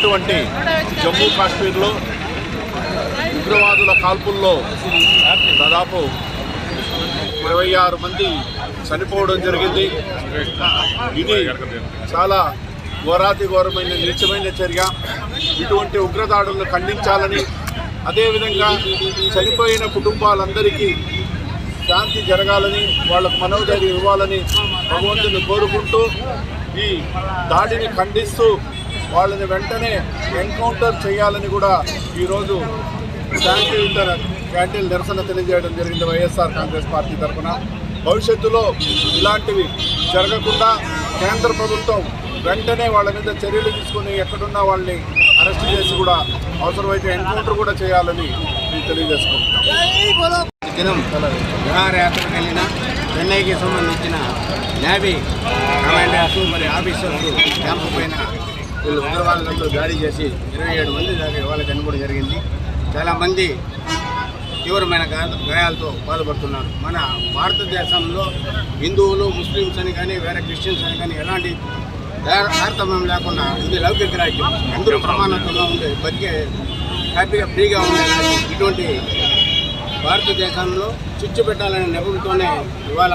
జరిగినటువంటి జమ్మూ కాశ్మీర్లో ఉగ్రవాదుల కాల్పుల్లో దాదాపు ఇరవై ఆరు మంది చనిపోవడం జరిగింది. ఇది చాలా ఘోరాతి ఘోరమైన నీచమైన చర్య. ఇటువంటి ఉగ్రదాడులను ఖండించాలని అదేవిధంగా చనిపోయిన కుటుంబాలందరికీ శాంతి జరగాలని వాళ్ళకు మనోధైర్యం ఇవ్వాలని భగవంతుని కోరుకుంటూ ఈ దాడిని ఖండిస్తూ వాళ్ళని వెంటనే ఎన్కౌంటర్ చేయాలని కూడా ఈరోజు శాంతియుత క్యాంటీన్ నిరసన తెలియజేయడం జరిగింది వైఎస్ఆర్ కాంగ్రెస్ పార్టీ తరఫున. భవిష్యత్తులో ఇలాంటివి జరగకుండా కేంద్ర ప్రభుత్వం వెంటనే వాళ్ళ మీద చర్యలు తీసుకుని ఎక్కడున్నా వాళ్ళని అరెస్ట్ చేసి కూడా అవసరమైతే ఎన్కౌంటర్ కూడా చేయాలని మేము తెలియజేసుకుంటున్నాం దినం విహారయాత్రకు వెళ్ళిన చెన్నైకి సంబంధించిన నేవీ కమాండర్స్ మరి ఆఫీసర్స్ క్యాంపు పైన వీళ్ళు ఉగ్రవాదులతో దాడి చేసి ఇరవై ఏడు మంది దాకా ఇవాళ చనిపోవడం జరిగింది. చాలామంది తీవ్రమైన గా- గాయాలతో బాధపడుతున్నారు మన భారతదేశంలో హిందువులు ముస్లిమ్స్ అని కానీ వేరే క్రిస్టియన్స్ అని కానీ ఎలాంటి తార- తారతమ్యం లేకుండా ఇది లౌకిక రాజ్యం. అందరూ సమానత్వంగా ఉండే బతికే హ్యాపీగా ఫ్రీగా ఉండే. ఇటువంటి భారతదేశంలో చిచ్చు పెట్టాలనే నెపంతోనే ఇవాళ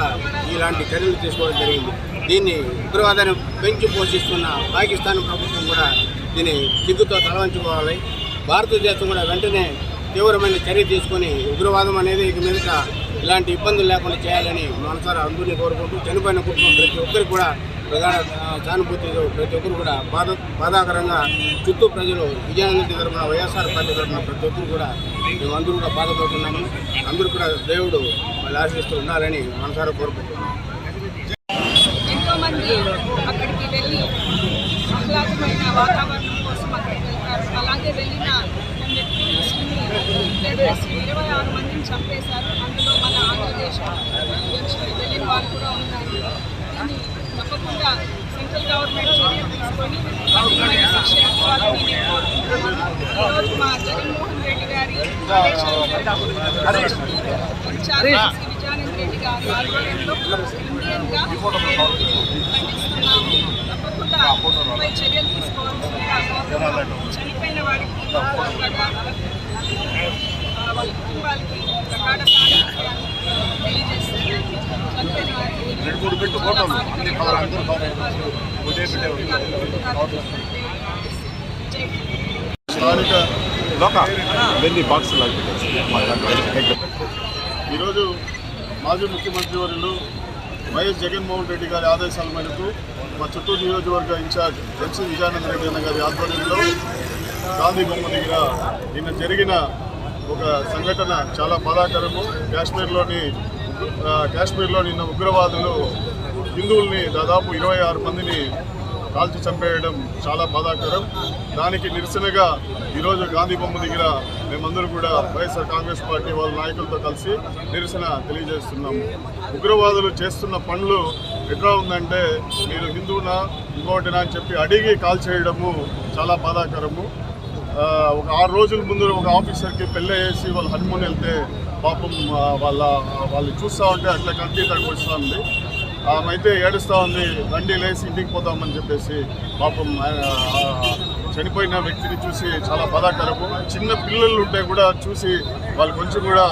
ఇలాంటి చర్యలు తీసుకోవడం జరిగింది. దీన్ని ఉగ్రవాదాన్ని పెంచి పోషిస్తున్న పాకిస్తాన్ ప్రభుత్వం కూడా దీన్ని సిగ్గుతో తలవంచుకోవాలి. భారతదేశం కూడా వెంటనే తీవ్రమైన చర్య తీసుకొని ఉగ్రవాదం అనేది ఇక మీదట ఇలాంటి ఇబ్బందులు లేకుండా చేయాలని మనసారా అందరినీ కోరుకుంటూ చనిపోయిన కుటుంబం ప్రతి ఒక్కరికి కూడా ప్రధాన ఆ, సానుభూతితో ప్రతి ఒక్కరు కూడా బాధ బాధాకరంగా చుట్టూ ప్రజలు విజయానంద తరఫున వైఎస్ఆర్ పార్టీ తరఫున ప్రతి ఒక్కరు కూడా మేము అందరూ కూడా బాధపడుతున్నాము. అందరూ కూడా దేవుడు వాళ్ళు ఆశిస్తూ ఉండాలని మనసారా కోరుకుంటున్నాం మంది అక్కడికి వెళ్ళి ఆహ్లాదమైన వాతావరణం కోసం అక్కడికి వెళ్తారు. అలాగే వెళ్ళిన వ్యక్తులని ఇరవై ఆరు మందిని చంపేశారు. అందులో మన ఆంధ్రదేశం వెళ్ళిన వాళ్ళు కూడా ఉన్నారు. దీన్ని తప్పకుండా సెంట్రల్ గవర్నమెంట్ చర్యలు తీసుకొని కఠినమైన శిక్ష ఇవ్వాలని నేను కోరుకుంటున్నాను. ఈరోజు మా జగన్మోహన్ రెడ్డి గారి ఆదేశాల విజయానంద రెడ్డి గారి ఆధ్వర్యంలో ఖండిస్తున్నాము. తప్పకుండా పై చర్యలు తీసుకోవాల్సిందిగా. చనిపోయిన వాళ్ళ కుటుంబాలకి. స్థానిక వెన్ని బాక్స్ ఈరోజు మాజీ ముఖ్యమంత్రి వర్యులు వైఎస్ జగన్మోహన్ రెడ్డి గారి ఆదేశాల మేరకు మా చిత్తూరు నియోజకవర్గ ఇన్ఛార్జ్ ఎన్సీ విజయానంద రెడ్డి అన్న గారి ఆధ్వర్యంలో గాంధీ బొమ్మ దగ్గర నిన్న జరిగిన ఒక సంఘటన చాలా బాధాకరము. కాశ్మీర్లోని కాశ్మీర్లో నిన్న ఉగ్రవాదులు హిందువుల్ని దాదాపు ఇరవై ఆరు మందిని కాల్చి చంపేయడం చాలా బాధాకరం. దానికి నిరసనగా ఈరోజు గాంధీ బొమ్మ దగ్గర మేమందరూ కూడా వైఎస్ఆర్ కాంగ్రెస్ పార్టీ వాళ్ళ నాయకులతో కలిసి నిరసన తెలియజేస్తున్నాము. ఉగ్రవాదులు చేస్తున్న పనులు ఎట్లా ఉందంటే మీరు హిందువునా ఇంకోటినా అని చెప్పి అడిగి కాల్ చేయడము చాలా బాధాకరము. ఒక ఆరు రోజుల ముందు ఒక ఆఫీసర్కి పెళ్ళి వేసి వాళ్ళు హనుమూన్ వెళ్తే పాపం వాళ్ళ వాళ్ళు చూస్తూ ఉంటే అట్లా కంటి తగ్గి వస్తుంది ఆమె అయితే ఏడుస్తూ ఉంది రండి లేచి ఇంటికి పోతామని చెప్పేసి పాపం చనిపోయిన వ్యక్తిని చూసి చాలా బాధాకరము. చిన్న పిల్లలు ఉంటే కూడా చూసి వాళ్ళు కొంచెం కూడా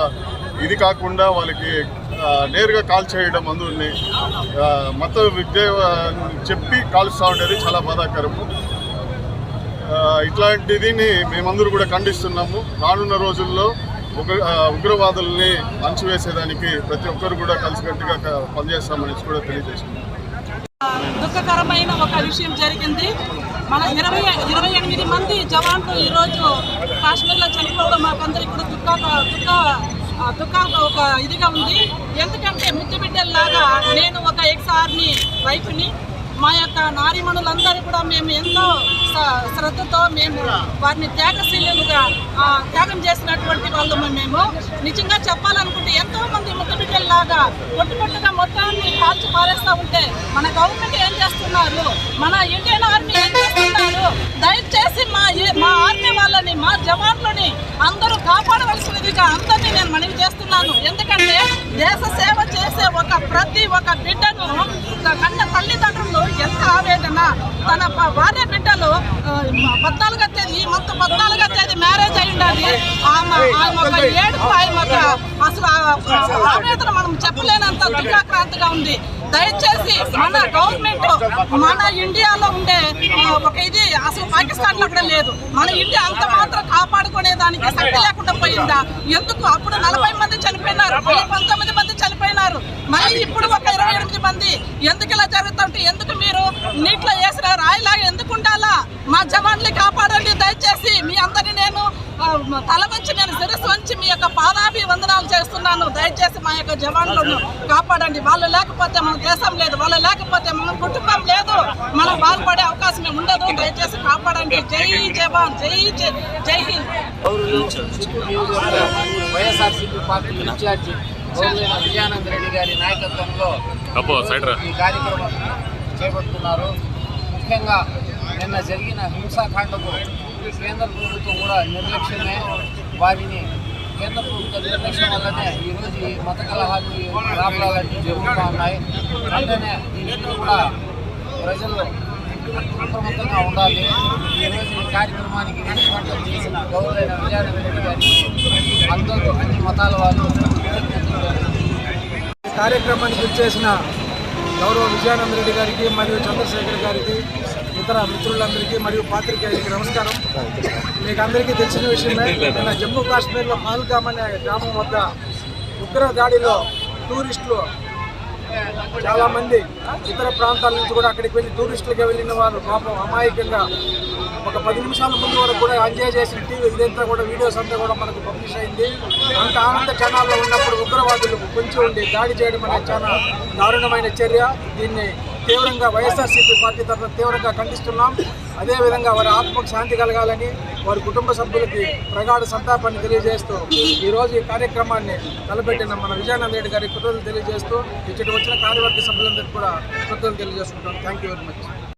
ఇది కాకుండా వాళ్ళకి నేరుగా కాల్ చేయడం అందుని మత విద్య చెప్పి కాలుస్తూ ఉండేది చాలా బాధాకరము. ఆ, ఇట్లాంటిదిని మేమందరూ కూడా ఖండిస్తున్నాము. రానున్న రోజుల్లో ఉగ్రవాదుల్ని అణచివేసేదానికి ప్రతి ఒక్కరు కూడా కలిసికట్టుగా పనిచేస్తామని కూడా తెలియజేసింది. దుఃఖకరమైన ఒక విషయం జరిగింది. మన ఇరవై ఇరవై ఎనిమిది మంది జవాన్లు ఈరోజు కాశ్మీర్లో చనిపోవడం మాకందరికి కూడా దుఃఖ దుఃఖ ఆ, దుఃఖ ఒక ఇదిగా ఉంది. ఎందుకంటే ముద్దు బిడ్డల్లాగా నేను ఒక ఎక్స్ ఆర్మీ వైఫ్ని మా యొక్క నారీమణులందరూ కూడా మేము ఎంతో స- శ్రద్ధతో మేము వారిని త్యాగశీలుగా త్యాగం చేసినటువంటి వాళ్ళము మేము. నిజంగా చెప్పాలనుకుంటే ఎంతో మంది ముద్దబిడ్డల్లాగా పొట్టు పొట్టుగా మొత్తాన్ని కాల్చి పారేస్తూ ఉంటే మన గవర్నమెంట్ ఏం చేస్తున్నారు? మన ఇండియన్ ఆర్మీ ఏం చేస్తున్నారు? దయచేసి మా మా ఆర్మీ వాళ్ళని మా జవాన్లని అందరూ కాపాడవలసినదిగా అందరినీ చేస్తున్నాను ఎందుకంటే దేశ సేవ చేసే ఒక ప్రతి ఒక్క బిడ్డను కన్న తల్లిదండ్రులు ఎంత ఆవేదన. తన భార్య బిడ్డలు పద్నాలుగో తేదీ ఈ మొత్తం పద్నాలుగో తేదీ మ్యారేజ్ అయి ఉండాలి. ఆమె ఆమె ఒక ఏడుపు ఆమె ఒక అసలు ఆవేదన మనం చెప్పలేనంత దుఃఖాక్రాంతిగా ఉంది. దయచేసి మన గౌరవ మన ఇండియాలో ఉండే ఒక ఇది అసలు పాకిస్తాన్లో కూడా లేదు. మన ఇండియా అంత మాత్రం కాపాడుకునే దానికి శక్తి లేకుండా పోయిందా? ఎందుకు? అప్పుడు నలభై మంది చనిపోయినారు పంతొమ్మిది మంది చనిపోయినారు. మళ్ళీ ఇప్పుడు ఒక ఇరవై ఎనిమిది మంది ఎందుకు ఇలా జరుగుతుంటే ఎందుకు మీరు నీటిలో వేసిన రాయిలాగా ఎందుకు ఉండాలా మా జవాన్లు కాపాడండి దయచేసి మీ అందరినీ నేను ఆ, తల వంచి నేను శిరస్సు వంచి మీ యొక్క పాదాభి చేస్తున్నాను దయచేసి మా యొక్క జవాన్లను కాపాడండి. వాళ్ళు లేకపోతే మన దేశం లేదు. వాళ్ళు లేకపోతే మన కుటుంబం లేదు. మనం బాగుపడే అవకాశం ఉండదు. దయచేసి కాపాడండి. జై jawan. Jai Jai- Jai Hind. YSRCP party incharge Vijayananda Reddy గారి నాయకత్వంలో. ఈ కార్యక్రమం చేపడుతున్నారు. ముఖ్యంగా నిన్న జరిగిన హింసాకాండకు కేంద్ర ప్రభుత్వం కూడా నిర్లక్ష్యమే. వారిని కేంద్ర ప్రభుత్వం నిర్లక్ష్యం వల్లనే ఈరోజు ఈ మత కలహాలు ఈ రాబడాలన్నీ జరుగుతూ ఉన్నాయి. వెంటనే దీనికి కూడా ప్రజలు అప్రమత్తంగా ఉండాలి. ఈరోజు ఈ కార్యక్రమానికి విజయవంతం చేసిన గౌరవైన విజయానంద రెడ్డి గారికి అందరూ అన్ని మతాల వాళ్ళు కార్యక్రమానికి వచ్చేసిన గౌరవ విజయానంద రెడ్డి గారికి మరియు చంద్రశేఖర్ గారికి ఇతర మిత్రులందరికీ మరియు పాత్రికేయులకి నమస్కారం. మీకు అందరికీ తెలిసిన విషయమే నిన్న జమ్మూ కాశ్మీర్లో పహల్గామ్ అనే గ్రామం వద్ద ఉగ్ర దాడిలో టూరిస్టులు చాలా మంది ఇతర ప్రాంతాల నుంచి కూడా అక్కడికి వెళ్ళి టూరిస్టులుగా వెళ్ళిన వారు పాపం అమాయకంగా ఒక పది నిమిషాల ముందు వరకు కూడా ఎంజాయ్ చేసిన టీవీ ఇదంతా కూడా వీడియోస్ అంతా కూడా మనకు పబ్లిష్ అయింది. అంత ఆనంద క్షణాల్లో ఉన్నప్పుడు ఉగ్రవాదులు కొంచెం ఉండి దాడి చేయడం అనేది చాలా దారుణమైన చర్య. దీన్ని తీవ్రంగా వైఎస్ఆర్సీపీ పార్టీ తరఫున తీవ్రంగా ఖండిస్తున్నాం. అదేవిధంగా వారి ఆత్మకు శాంతి కలగాలని వారి కుటుంబ సభ్యులకి ప్రగాఢ సంతాపాన్ని తెలియజేస్తూ ఈరోజు ఈ కార్యక్రమాన్ని తలపెట్టిన మన విజయానంద రెడ్డి గారి కృతజ్ఞతలు తెలియజేస్తూ ఇచ్చటి వచ్చిన కార్యవర్గ సభ్యులందరికీ కూడా కృతజ్ఞతలు తెలియజేసుకుంటాం. Thank you very much